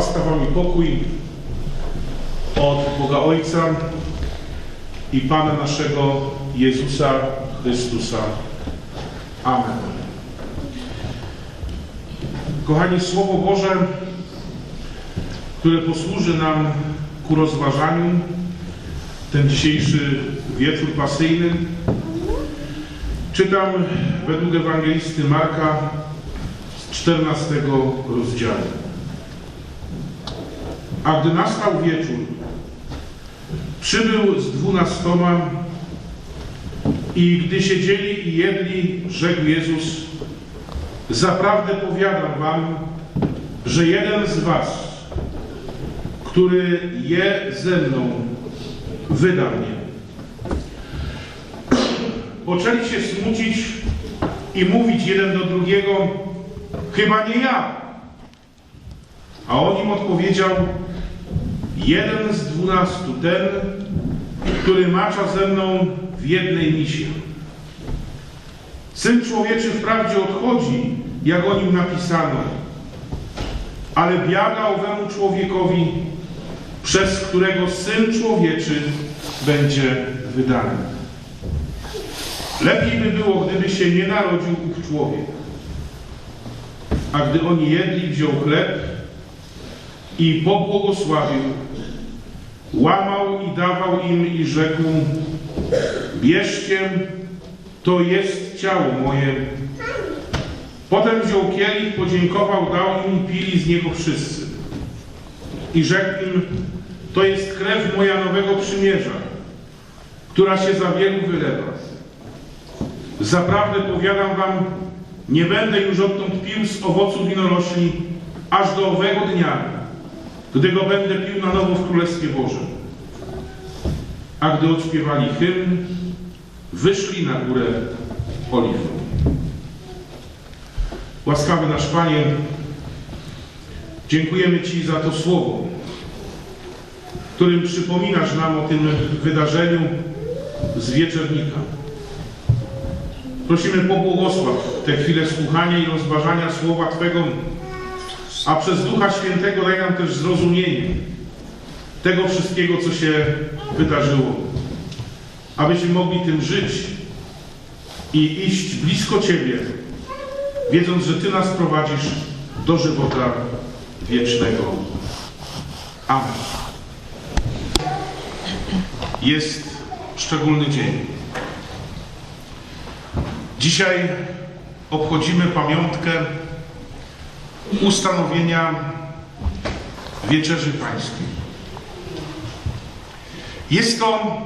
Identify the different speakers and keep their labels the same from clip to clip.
Speaker 1: Łaska Wam i pokój od Boga Ojca i Pana naszego Jezusa Chrystusa. Amen. Kochani, Słowo Boże, które posłuży nam ku rozważaniu ten dzisiejszy wieczór pasyjny, czytam według ewangelisty Marka z 14 rozdziału. A gdy nastał wieczór, przybył z dwunastoma i gdy siedzieli i jedli, rzekł Jezus, zaprawdę powiadam wam, że jeden z was, który je ze mną, wyda mnie. Poczęli się smucić i mówić jeden do drugiego, chyba nie ja. A on im odpowiedział, jeden z dwunastu, ten, który macza ze mną w jednej misie. Syn człowieczy wprawdzie odchodzi, jak o nim napisano, ale biada owemu człowiekowi, przez którego Syn człowieczy będzie wydany. Lepiej by było, gdyby się nie narodził ów człowiek. A gdy oni jedli, wziął chleb i pobłogosławił, łamał i dawał im i rzekł, bierzcie, to jest ciało moje. Potem wziął kielich, podziękował, dał im i pili z niego wszyscy. I rzekł im, to jest krew moja nowego przymierza, która się za wielu wylewa. Zaprawdę powiadam wam, nie będę już odtąd pił z owocu winorośli, aż do owego dnia, gdy go będę pił na nowo w Królestwie Bożym. A gdy odśpiewali hymn, wyszli na górę Oliwą. Łaskawy nasz Panie, dziękujemy Ci za to słowo, którym przypominasz nam o tym wydarzeniu z wieczernika. Prosimy pobłogosław te chwile słuchania i rozważania słowa Twego, a przez Ducha Świętego daj nam też zrozumienie tego wszystkiego, co się wydarzyło, abyśmy mogli tym żyć i iść blisko Ciebie, wiedząc, że Ty nas prowadzisz do żywota wiecznego. Amen. Jest szczególny dzień. Dzisiaj obchodzimy pamiątkę ustanowienia Wieczerzy Pańskiej. Jest to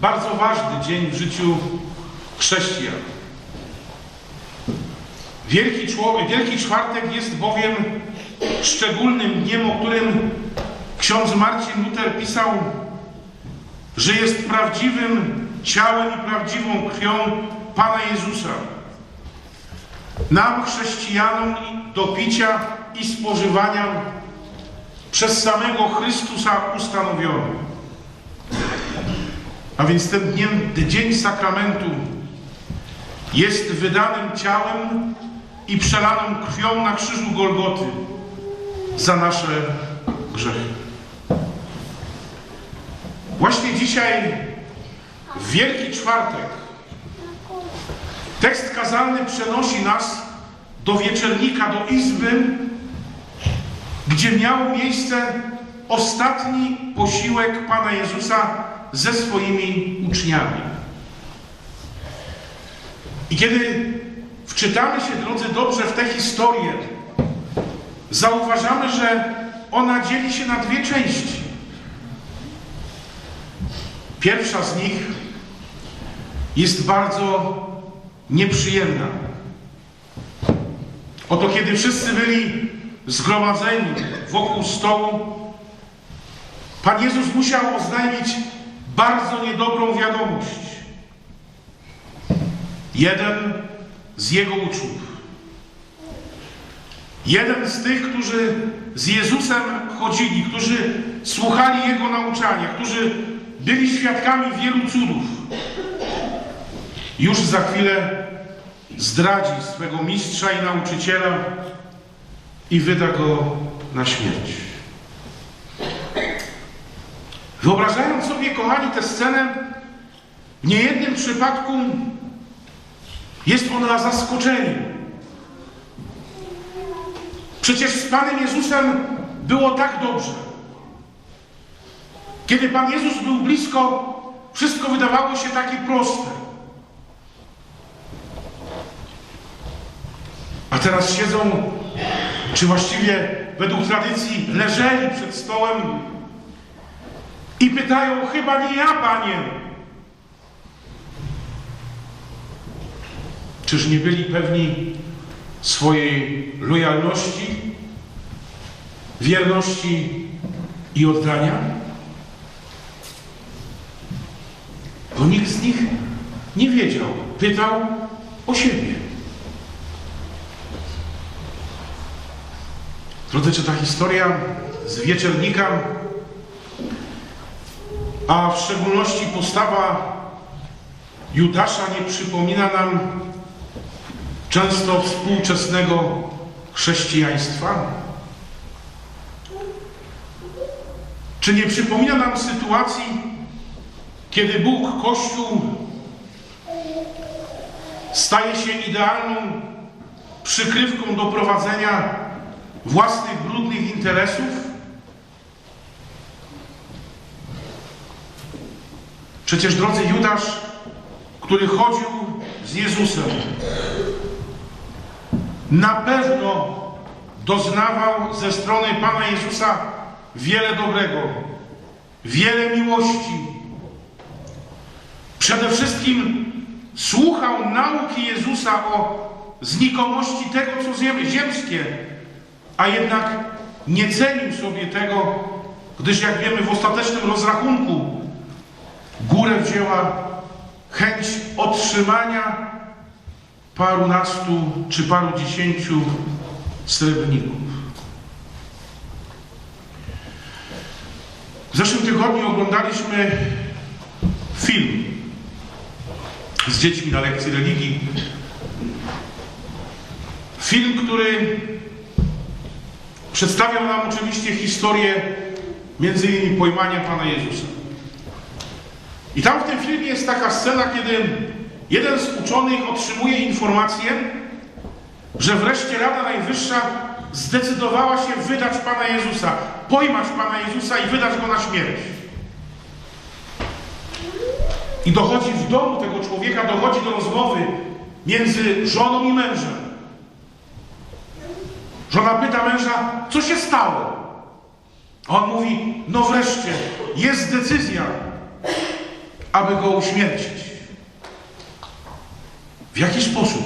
Speaker 1: bardzo ważny dzień w życiu chrześcijan. Wielki, człowiek, Wielki Czwartek jest bowiem szczególnym dniem, o którym ksiądz Marcin Luther pisał, że jest prawdziwym ciałem i prawdziwą krwią Pana Jezusa. Nam, chrześcijanom, do picia i spożywania przez samego Chrystusa ustanowiony. A więc ten dniem, dzień sakramentu jest wydanym ciałem i przelaną krwią na krzyżu Golgoty za nasze grzechy. Właśnie dzisiaj, w Wielki Czwartek, tekst kazalny przenosi nas do wieczernika, do izby, gdzie miał miejsce ostatni posiłek Pana Jezusa ze swoimi uczniami. I kiedy wczytamy się, drodzy, dobrze w tę historię, zauważamy, że ona dzieli się na dwie części. Pierwsza z nich jest bardzo nieprzyjemna. Oto kiedy wszyscy byli zgromadzeni wokół stołu, Pan Jezus musiał oznajmić bardzo niedobrą wiadomość. Jeden z Jego uczniów, jeden z tych, którzy z Jezusem chodzili, którzy słuchali Jego nauczania, którzy byli świadkami wielu cudów, już za chwilę zdradzi swego mistrza i nauczyciela i wyda go na śmierć. Wyobrażając sobie, kochani, tę scenę, w niejednym przypadku jest ona zaskoczeniem. Przecież z Panem Jezusem było tak dobrze. Kiedy Pan Jezus był blisko, wszystko wydawało się takie proste. Teraz siedzą, czy właściwie według tradycji leżeli przed stołem i pytają, chyba nie ja, Panie. Czyż nie byli pewni swojej lojalności, wierności i oddania? Bo nikt z nich nie wiedział. Pytał o siebie. Drodzy, czy ta historia z wieczernika, a w szczególności postawa Judasza nie przypomina nam często współczesnego chrześcijaństwa? Czy nie przypomina nam sytuacji, kiedy Bóg Kościół staje się idealną przykrywką do prowadzenia własnych brudnych interesów? Przecież drodzy Judasz, który chodził z Jezusem, na pewno doznawał ze strony Pana Jezusa wiele dobrego, wiele miłości. Przede wszystkim słuchał nauki Jezusa o znikomości tego, co ziem- ziemskie, a jednak nie cenił sobie tego, gdyż jak wiemy w ostatecznym rozrachunku górę wzięła chęć otrzymania parunastu czy paru dziesięciu srebrników. W zeszłym tygodniu oglądaliśmy film z dziećmi na lekcji religii. Film, który przedstawiał nam oczywiście historię między innymi pojmania Pana Jezusa. I tam w tym filmie jest taka scena, kiedy jeden z uczonych otrzymuje informację, że wreszcie Rada Najwyższa zdecydowała się wydać Pana Jezusa, pojmać Pana Jezusa i wydać Go na śmierć. I dochodzi w domu tego człowieka, dochodzi do rozmowy między żoną i mężem. Żona pyta męża, co się stało? On mówi, no wreszcie, jest decyzja, aby go uśmiercić. W jaki sposób?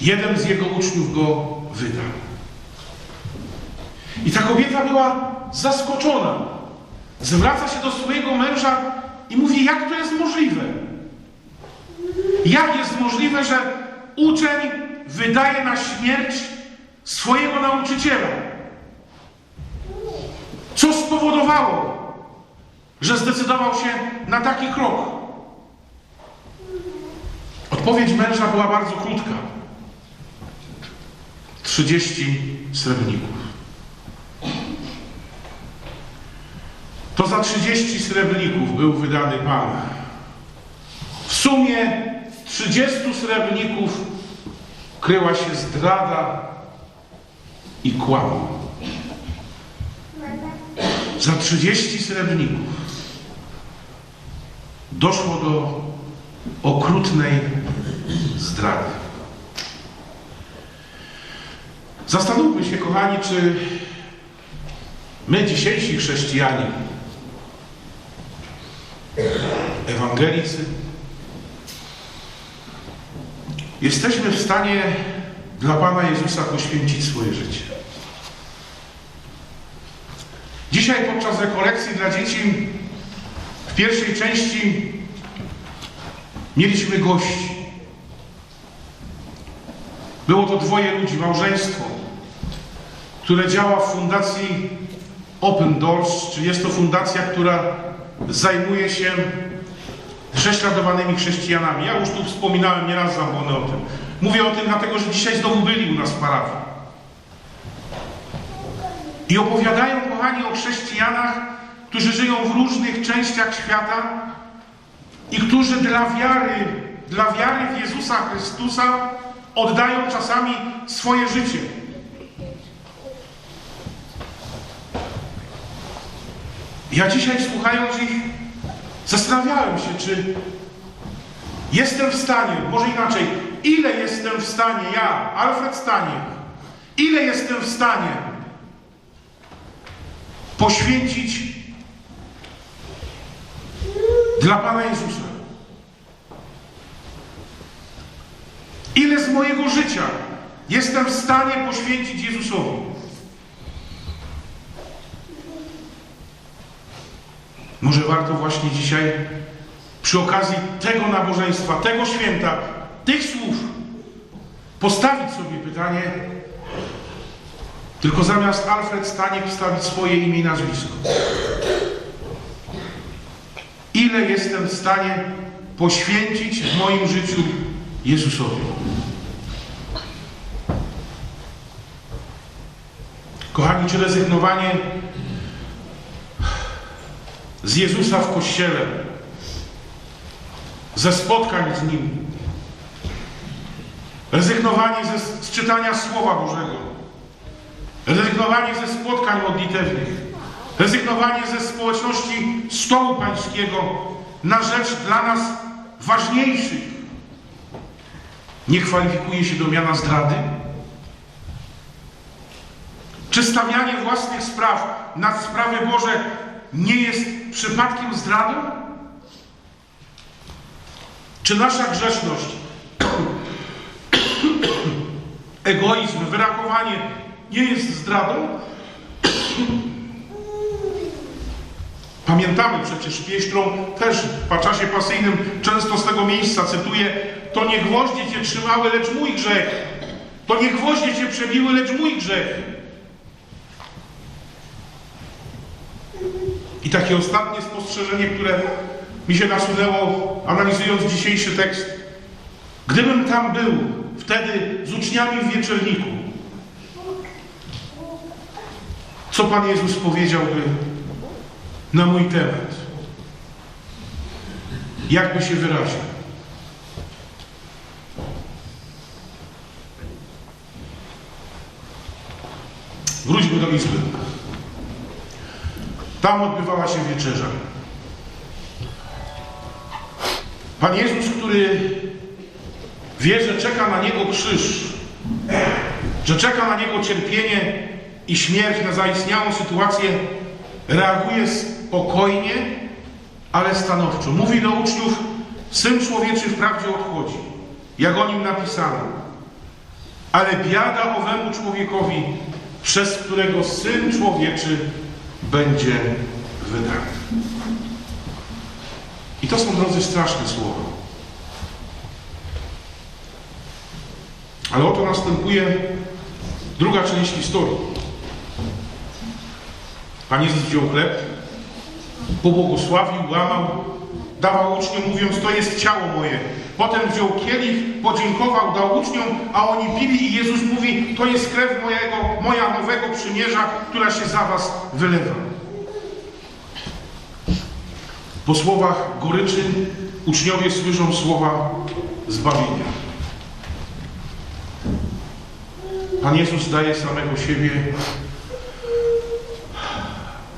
Speaker 1: Jeden z jego uczniów go wydał. I ta kobieta była zaskoczona. Zwraca się do swojego męża i mówi, jak to jest możliwe? Jak jest możliwe, że uczeń wydaje na śmierć swojego nauczyciela? Co spowodowało, że zdecydował się na taki krok? Odpowiedź męża była bardzo krótka. 30 srebrników. To za 30 srebrników był wydany Pan. W sumie 30 srebrników kryła się zdrada i kłam. Za 30 srebrników doszło do okrutnej zdrady. Zastanówmy się, kochani, czy my, dzisiejsi chrześcijanie, ewangelicy, jesteśmy w stanie dla Pana Jezusa poświęcić swoje życie. Dzisiaj podczas rekolekcji dla dzieci w pierwszej części mieliśmy gości. Było to dwoje ludzi, małżeństwo, które działa w fundacji Open Doors, czyli jest to fundacja, która zajmuje się prześladowanymi chrześcijanami. Ja już tu wspominałem nieraz zapomnę o tym. Mówię o tym dlatego, że dzisiaj znowu byli u nas w parafii. I opowiadają, kochani, o chrześcijanach, którzy żyją w różnych częściach świata i którzy dla wiary, dla wiary w Jezusa Chrystusa oddają czasami swoje życie. Ja dzisiaj słuchając ich, zastanawiałem się, czy jestem w stanie, może inaczej, ile jestem w stanie, ja, Alfred Stanie, ile jestem w stanie poświęcić dla Pana Jezusa. Ile z mojego życia jestem w stanie poświęcić Jezusowi? Może warto właśnie dzisiaj, przy okazji tego nabożeństwa, tego święta, tych słów, postawić sobie pytanie, tylko zamiast Alfred Staniek wstawić swoje imię i nazwisko. Ile jestem w stanie poświęcić w moim życiu Jezusowi? Kochani, czy rezygnowanie z Jezusa w Kościele, ze spotkań z Nim, rezygnowanie ze, z czytania Słowa Bożego, rezygnowanie ze spotkań modlitewnych, rezygnowanie ze społeczności stołu pańskiego na rzecz dla nas ważniejszych, nie kwalifikuje się do miana zdrady? Czy stawianie własnych spraw nad sprawy Boże nie jest przypadkiem zdradą? Czy nasza grzeszność, egoizm, wyrakowanie nie jest zdradą? Pamiętamy przecież pieśń, też w czasie pasyjnym często z tego miejsca cytuję, to nie gwoździe cię trzymały, lecz mój grzech. To nie gwoździe cię przebiły, lecz mój grzech. I takie ostatnie spostrzeżenie, które mi się nasunęło, analizując dzisiejszy tekst. Gdybym tam był wtedy z uczniami w wieczorniku, co Pan Jezus powiedziałby na mój temat? Jakby się wyraził? Wróćmy do Izby. Tam odbywała się wieczerza. Pan Jezus, który wie, że czeka na Niego krzyż, że czeka na Niego cierpienie i śmierć na zaistniałą sytuację, reaguje spokojnie, ale stanowczo. Mówi do uczniów, Syn Człowieczy wprawdzie odchodzi, jak o Nim napisano. Ale biada owemu człowiekowi, przez którego Syn Człowieczy będzie wydany. I to są, drodzy, straszne słowa. Ale oto następuje druga część historii. Pan Jezus wziął chleb, pobłogosławił, łamał, dawał uczniom, mówiąc, to jest ciało moje. Potem wziął kielich, podziękował, dał uczniom, a oni pili i Jezus mówi, to jest krew mojego, moja nowego przymierza, która się za was wylewa. Po słowach goryczy uczniowie słyszą słowa zbawienia. Pan Jezus daje samego siebie,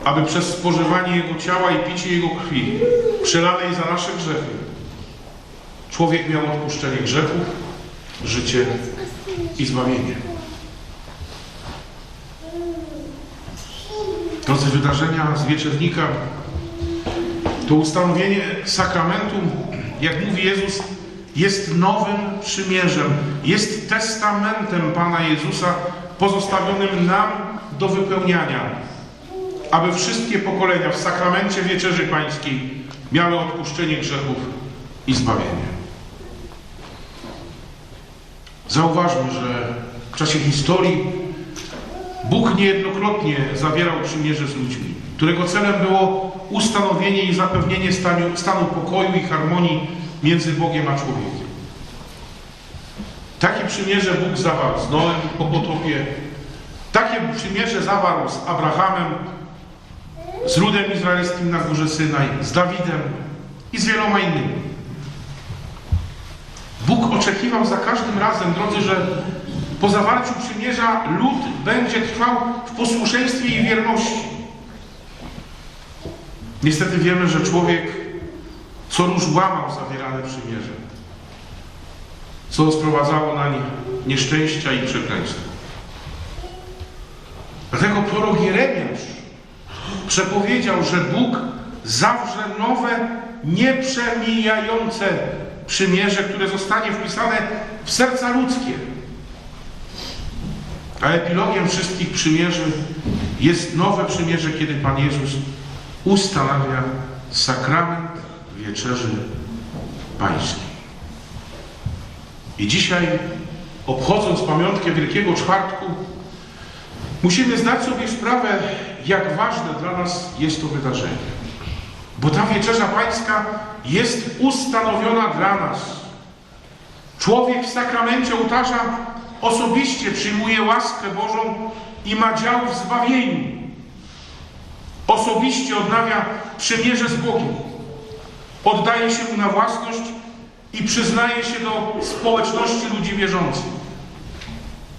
Speaker 1: aby przez spożywanie Jego ciała i picie Jego krwi, przelanej za nasze grzechy, człowiek miał odpuszczenie grzechów, życie i zbawienie. Drodzy, wydarzenia z wieczernika to ustanowienie sakramentu, jak mówi Jezus, jest nowym przymierzem, jest testamentem Pana Jezusa pozostawionym nam do wypełniania, aby wszystkie pokolenia w sakramencie Wieczerzy Pańskiej miały odpuszczenie grzechów i zbawienie. Zauważmy, że w czasie historii Bóg niejednokrotnie zawierał przymierze z ludźmi, którego celem było ustanowienie i zapewnienie stanu, stanu pokoju i harmonii między Bogiem a człowiekiem. Takie przymierze Bóg zawarł z Noem po potopie, Takie przymierze zawarł z Abrahamem, z ludem izraelskim na górze Synaj, z Dawidem i z wieloma innymi. Bóg oczekiwał za każdym razem, drodzy, że po zawarciu przymierza lud będzie trwał w posłuszeństwie i wierności. Niestety wiemy, że człowiek co róż łamał zawierane przymierze, co sprowadzało na nich nieszczęścia i przekleństwa. Dlatego prorok Jeremiasz przepowiedział, że Bóg zawrze nowe, nieprzemijające przymierze, które zostanie wpisane w serca ludzkie. A epilogiem wszystkich przymierzy jest nowe przymierze, kiedy Pan Jezus ustanawia sakrament wieczerzy pańskiej. I dzisiaj, obchodząc pamiątkę Wielkiego Czwartku, musimy zdać sobie sprawę, jak ważne dla nas jest to wydarzenie. Bo ta wieczerza pańska jest ustanowiona dla nas. Człowiek w sakramencie ołtarza osobiście przyjmuje łaskę Bożą i ma dział w zbawieniu. Osobiście odnawia przymierze z Bogiem. Oddaje się mu na własność i przyznaje się do społeczności ludzi wierzących.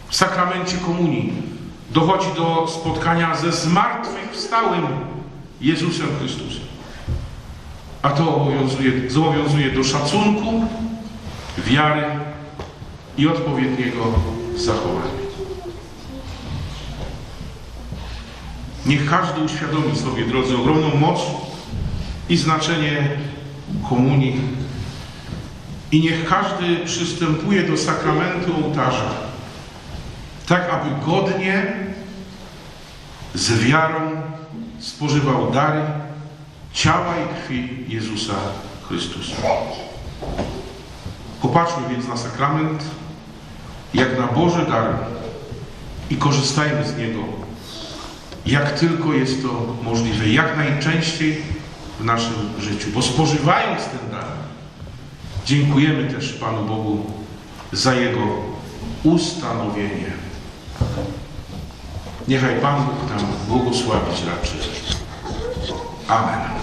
Speaker 1: W sakramencie komunii dochodzi do spotkania ze zmartwychwstałym Jezusem Chrystusem. A to obowiązuje, zobowiązuje do szacunku, wiary i odpowiedniego zachowania. Niech każdy uświadomi sobie, drodzy, ogromną moc i znaczenie komunii i niech każdy przystępuje do sakramentu ołtarza tak, aby godnie, z wiarą spożywał dary ciała i krwi Jezusa Chrystusa. Popatrzmy więc na sakrament jak na Boży dar i korzystajmy z niego, jak tylko jest to możliwe, jak najczęściej w naszym życiu. Bo spożywając ten dar, dziękujemy też Panu Bogu za Jego ustanowienie. Niechaj Pan Bóg nam błogosławić raczy. Amen.